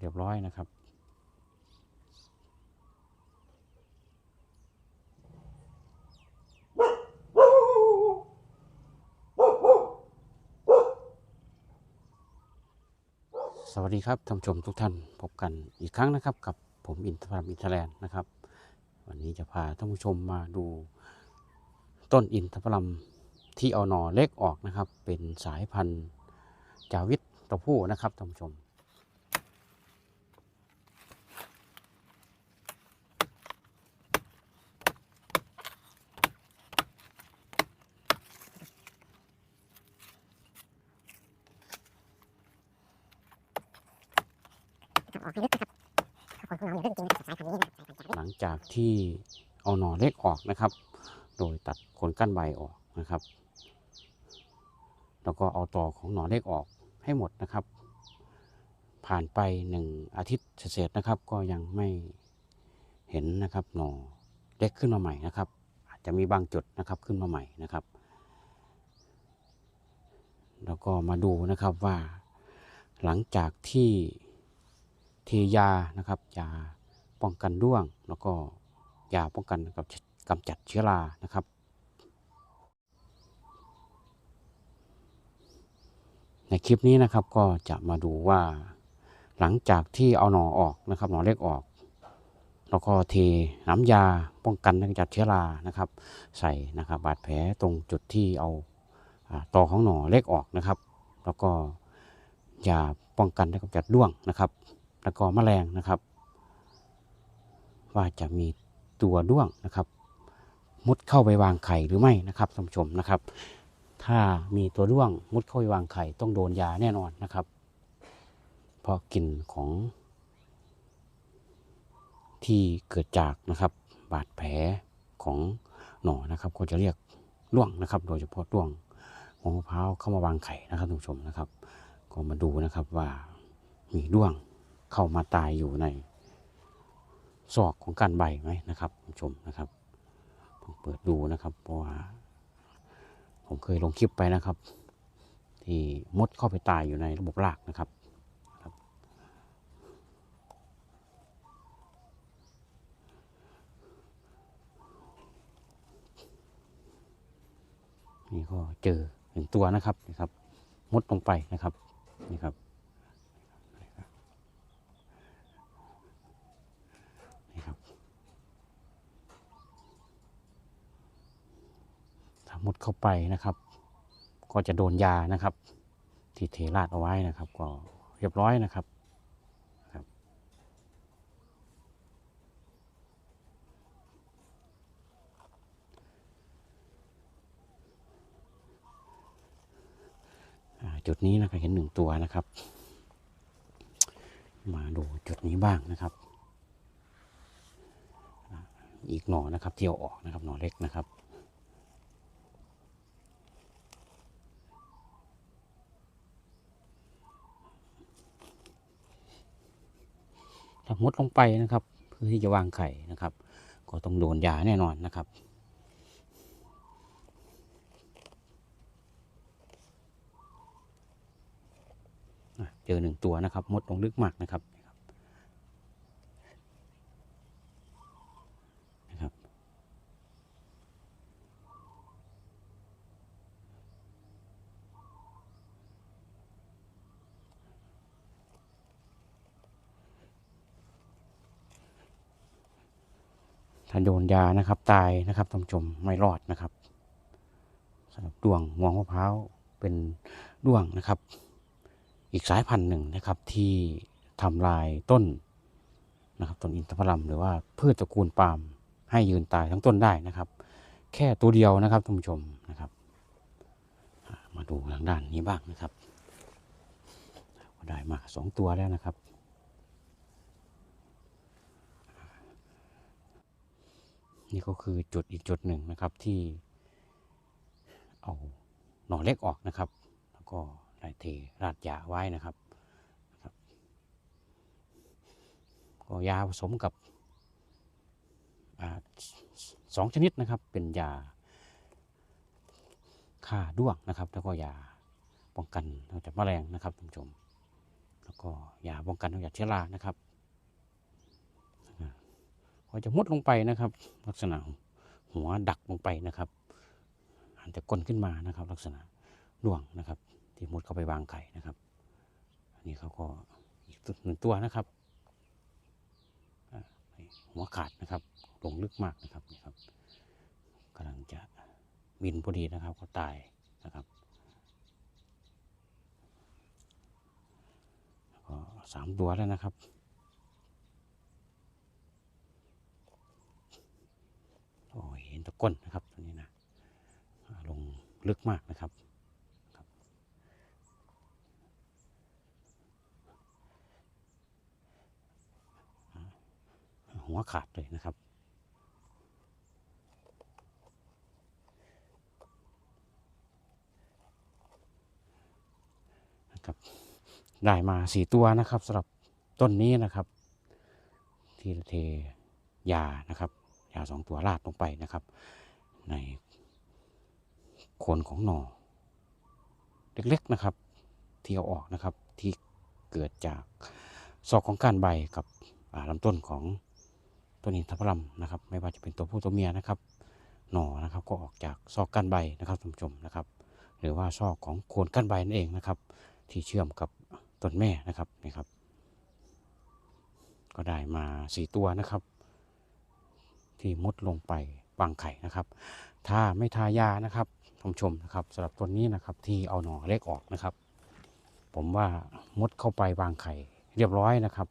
เรียบร้อยนะครับ สวัสดีครับท่านผู้ชมทุกท่านพบกันอีกครั้งนะครับ กับผมอินทรรมอินทแลนด์นะครับ วันนี้จะพาท่านผู้ชมมาดูต้นอินทรรมที่เอาหน่อเล็กออกนะครับ เป็นสายพันธุ์จาวิตตัวผู้นะครับท่านผู้ชม หลังจากที่เอาหน่อเล็กออกนะครับ โดยตัดขนก้านใบออกนะครับ แล้วก็เอาต่อของหน่อเล็กออกให้หมดนะครับ ผ่านไปหนึ่งอาทิตย์เศษนะครับ ก็ยังไม่เห็นนะครับหน่อเล็กขึ้นมาใหม่นะครับ อาจจะมีบางจุดนะครับขึ้นมาใหม่นะครับ แล้วก็มาดูนะครับว่า หลังจากที่ เทยานะครับยาป้องกันร่วง แล้วก็ยาป้องกันกับกำจัดเชื้อรานะครับ ในคลิปนี้นะครับก็จะมาดูว่าหลังจากที่เอาหน่อออกนะครับหน่อเล็กออก แล้วก็เทน้ำยาป้องกันกำจัดเชื้อรานะครับ ใส่นะครับบาดแผลตรงจุดที่เอาต่อของหน่อเล็กออกนะครับ แล้วก็ยาป้องกันและกำจัดร่วงนะครับ แล้วก็แมลงนะครับ ว่าจะมีตัวด้วงนะครับ มุดเข้าไปวางไข่หรือไม่นะครับท่านผู้ชมนะครับ ถ้ามีตัวด้วงมุดเข้าไปวางไข่ต้องโดนยาแน่นอนนะครับ เพราะกลิ่นของที่เกิดจากนะครับบาดแผลของหนอนะครับ ก็จะเรียกด้วงนะครับ โดยเฉพาะด้วงหัวมะพร้าวเข้ามาวางไข่นะครับท่านผู้ชมนะครับ ก็มาดูนะครับว่ามีด้วง เข้ามาตายอยู่ในซอกของการใบไหมนะครับผู้ชมนะครับผมเปิดดูนะครับ เพราะว่าผมเคยลงคลิปไปนะครับ ที่มดเข้าไปตายอยู่ในระบบรากนะครับครับนี่ก็เจอหนึ่งตัวนะครับนี่ครับ มดลงไปนะครับนี่ครับนี่ครับ ถ้ามุด เข้าไปนะครับ ก็จะโดนยานะครับ ที่เทราดเอาไว้นะครับ ก็เรียบร้อยนะครับจุดนี้นะครับเห็นหนึ่งตัวนะครับ มาดูจุดนี้บ้างนะครับ อีกหน่อนะครับที่เอออกนะครับหน่อเล็กนะครับ มดลงไปนะครับ เพื่อที่จะวางไข่นะครับ ก็ต้องโดนยาแน่นอนนะครับเจอหนึ่งตัวนะครับมดลงลึกมากนะครับ ถ้าโดนยานะครับตายนะครับท่านผู้ชมไม่รอดนะครับสำหรับดวงงวงมะพร้าวเป็นด้วงนะครับ อีกสายพันธุ์หนึ่งนะครับที่ทำลายต้นนะครับต้นอินทผลัมหรือว่าพืชตระกูลปาล์มให้ยืนตายทั้งต้นได้นะครับ แค่ตัวเดียวนะครับท่านผู้ชมนะครับ มาดูทางด้านนี้บ้างนะครับ ก็ได้มาสองตัวแล้วนะครับ นี่ก็คือจุดอีกจุดหนึ่งนะครับที่เอาหน่อเล็กออกนะครับ แล้วก็ได้เทราดยาไว้นะครับนะครับ ก็ยาผสมกับอสองชนิดนะครับเป็นยาฆ่าด้วงนะครับ แล้วก็ยาป้องกันนอกจากแมลงนะครับท่านผู้ชม แล้วก็ยาป้องกันกจัดเชื้อรานะครับ ก็จะมุดลงไปนะครับ ลักษณะหัวดักลงไปนะครับหันจะก้นขึ้นมานะครับ ลักษณะด่วงนะครับ ที่มุดเข้าไปวางไข่นะครับ อันนี้เขาก็อีกหนึ่งตัวนะครับหัวขาดนะครับลงลึกมากนะครับนี่ครับกำลังจะบินพอดีนะครับก็ตายนะครับก็สามตัวแล้วนะครับ โอ้ยเห็นตะ ก้นนะครับตัวนี้นะลงลึกมากนะครับ หัวขาดเลยนะครับนะครับ ได้มาสี่ตัวนะครับสำหรับต้นนี้นะครับ ที่เทยานะครับาสองตัวราดลงไปนะครับ ในโคนของหน่อเล็กๆนะครับ ที่เอาออกนะครับที่เกิดจากซอกของก้านใบกับอ่าลำต้นของต้นอินทผลัมนะครับ ไม่ว่าจะเป็นตัวผู้ตัวเมียนะครับ หน่อนะครับก็ออกจากซอกก้านใบนะครับท่านผู้ชมนะครับ หรือว่าซอกของโคนก้านใบนั่นเองนะครับ ที่เชื่อมกับต้นแม่นะครับนี่ครับ ก็ได้มาสี่ตัวนะครับ ที่มุดลงไปวางไข่นะครับ ถ้าไม่ทายานะครับท่านชมนะครับสำหรับตัวนี้นะครับที่เอาหน่อเล็กออกนะครับ ผมว่ามุดเข้าไปวางไข่เรียบร้อยนะครับ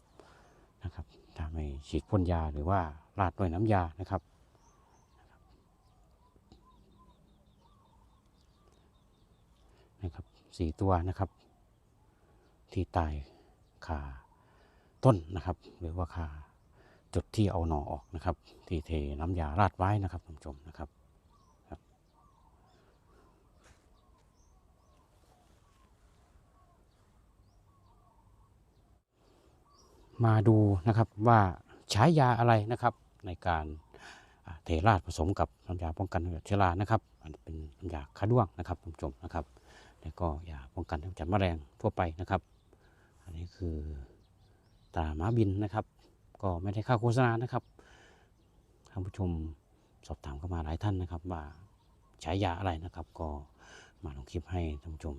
นะครับ ถ้าไม่ฉีดพ่นยาหรือว่าราดด้วยน้ำยานะครับนะครับสี่ตัวนะครับ ที่ตายคาต้นนะครับ หรือว่าคา จุดที่เอาหน่อออกนะครับ ที่เทน้ำยาราดไว้นะครับท่านผู้ชมนะครับมาดูนะครับว่าใช้ยาอะไรนะครับในการเทราดผสมกับน้ำยาป้องกันเชื้อรานะครับอันเป็นน้ำยาคาด้วงนะครับท่านผู้ชมนะครับ แล้วก็ยาป้องกันกำจัดแมลงทั่วไปนะครับ อันนี้คือตราม้าบินนะครับ ก็ไม่ได้ค่าโฆษณานะครับท่านผู้ชมสอบถามเข้ามาหลายท่านนะครับ ว่าใช้ยาอะไรนะครับ ก็มาลงคลิปให้ท่านผู้ชม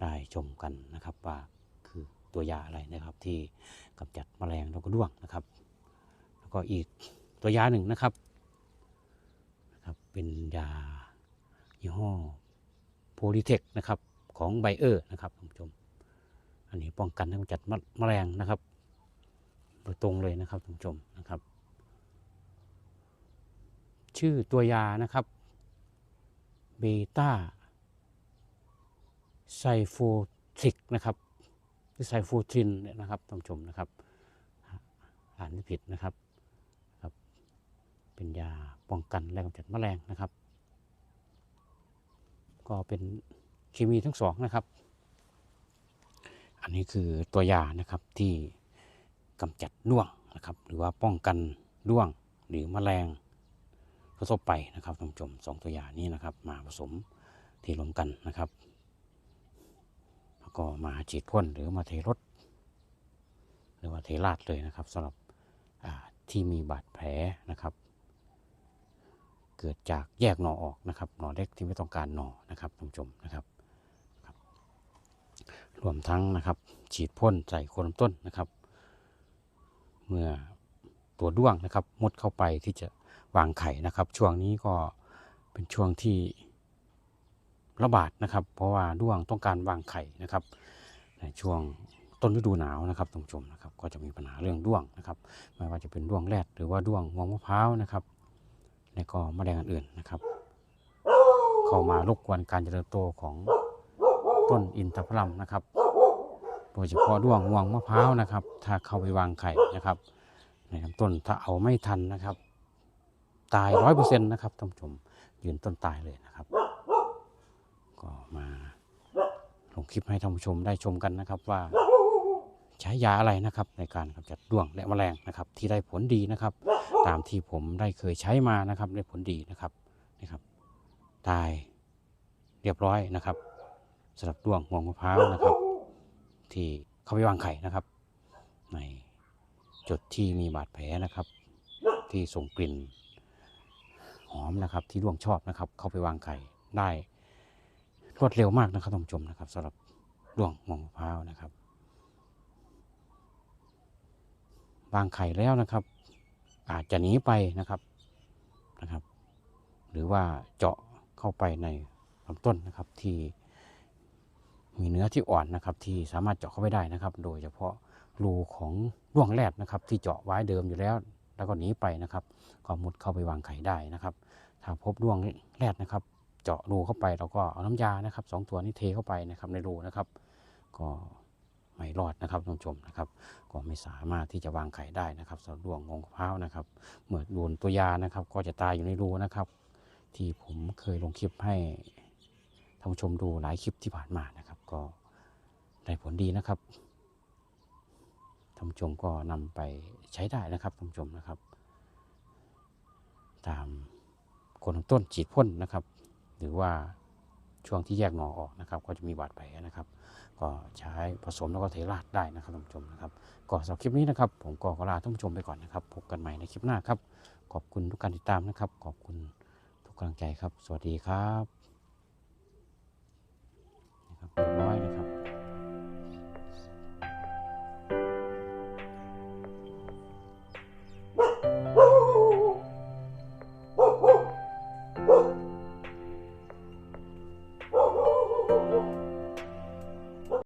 ได้ชมกันนะครับว่าคือตัวยาอะไรนะครับ ที่กำจัดแมลงแล้วก็ด้วงนะครับ แล้วก็อีกตัวยาหนึ่งนะครับนะครับเป็นยายี่ห้อโพลิเทคนะครับของไบเออร์นะครับท่านผู้ชม อันนี้ป้องกันกำจัดมะแมลงนะครับ โดยตรงเลยนะครับท่านผู้ชมนะครับ ชื่อตัวยานะครับเบต้าไซโฟทิกนะครับหรือไซโฟทินเนี่ยนะครับท่านผู้ชมนะครับอ่านไม่ผิดนะครับครับ เป็นยาป้องกันและกำจัดแมลงนะครับ ก็เป็นเคมีทั้งสองนะครับ อันนี้คือตัวยานะครับที่ กำจัดด้วงนะครับหรือว่าป้องกันด้วงหรือแมลงทั่วไปนะครับท่านผู้ชมสองตัวอย่างนี้นะครับ มาผสมที่รวมกันนะครับแล้วก็มาฉีดพ่นหรือมาเทรถหรือว่าเทราดเลยนะครับสำหรับที่มีบาดแผลนะครับ เกิดจากแยกหน่อออกนะครับหน่อเล็กที่ไม่ต้องการหน่อนะครับท่านผู้ชมนะครับครับรวมทั้งนะครับ ฉีดพ่นใส่โคนลำต้นนะครับ เมื่อตัวด้วงนะครับมุดเข้าไปที่จะวางไข่นะครับ ช่วงนี้ก็เป็นช่วงที่ระบาดนะครับ เพราะว่าด้วงต้องการวางไข่นะครับ ในช่วงต้นฤดูหนาวนะครับท่านผู้ชมนะครับ ก็จะมีปัญหาเรื่องด้วงนะครับ ไม่ว่าจะเป็นด้วงแรดหรือว่าด้วงงวงมะพร้าวนะครับ และก็แมลงอื่นๆนะครับ เข้ามารบกวนการเจริญโตของต้นอินทผลัมนะครับ โดยเฉพาะด้วงงวงมะพร้าวนะครับ ถ้าเข้าไปวางไข่นะครับต้นถ้าเอาไม่ทันนะครับ ตายร้อยเปอร์เซ็นต์นะครับท่านผู้ชมยืนต้นตายเลยนะครับ ก็มาลงคลิปให้ท่านผู้ชมได้ชมกันนะครับว่าใช้ยาอะไรนะครับ ในการกำจัดด้วงและแมลงนะครับ ที่ได้ผลดีนะครับ ตามที่ผมได้เคยใช้มานะครับ ได้ผลดีนะครับนี่ครับ ตายเรียบร้อยนะครับสำหรับด้วงงวงมะพร้าวนะครับ ที่เขาไปวางไข่นะครับ ในจุดที่มีบาดแผลนะครับ ที่ส่งกลิ่นหอมนะครับที่ร่วงชอบนะครับ เข้าไปวางไข่ได้รวดเร็วมากนะครับท่านผู้ชมนะครับสำหรับร่วงมะพร้าวนะครับ วางไข่แล้วนะครับ อาจจะหนีไปนะครับนะครับ หรือว่าเจาะเข้าไปในลำต้นนะครับที่ มีเนื้อที่อ่อนนะครับที่สามารถเจาะเข้าไปได้นะครับ โดยเฉพาะรูของร่วงแรดนะครับ ที่เจาะไว้เดิมอยู่แล้ว แล้วก็หนีไปนะครับ ก็มุดเข้าไปวางไข่ได้นะครับ ถ้าพบร่วงแรดนะครับ เจาะรูเข้าไปเราก็เอาน้ำยานะครับสองตัวนี้เทเข้าไปนะครับในรูนะครับ ก็ไม่รอดนะครับท่านผู้ชมนะครับ ก็ไม่สามารถที่จะวางไข่ได้นะครับสำหรับดวงงงพร้าวนะครับเมื่อโดนตัวยานะครับ ก็จะตายอยู่ในรูนะครับ ที่ผมเคยลงคลิปให้ ท่านผู้ชมดูหลายคลิปที่ผ่านมานะครับ ก็ได้ผลดีนะครับท่านผู้ชมก็นำไปใช้ได้นะครับท่านผู้ชมนะครับ ตามคนต้นฉีดพ่นนะครับ หรือว่าช่วงที่แยกหน่อออกนะครับ ก็จะมีบาดแผลนะครับ ก็ใช้ผสมแล้วก็เทราดได้นะครับท่านผู้ชมนะครับก็สำหรับคลิปนี้นะครับ ผมก็ขอลาท่านผู้ชมไปก่อนนะครับพบกันใหม่ในคลิปหน้าครับ ขอบคุณทุกการติดตามนะครับ ขอบคุณทุกกำลังใจครับ สวัสดีครับ นะครับเรี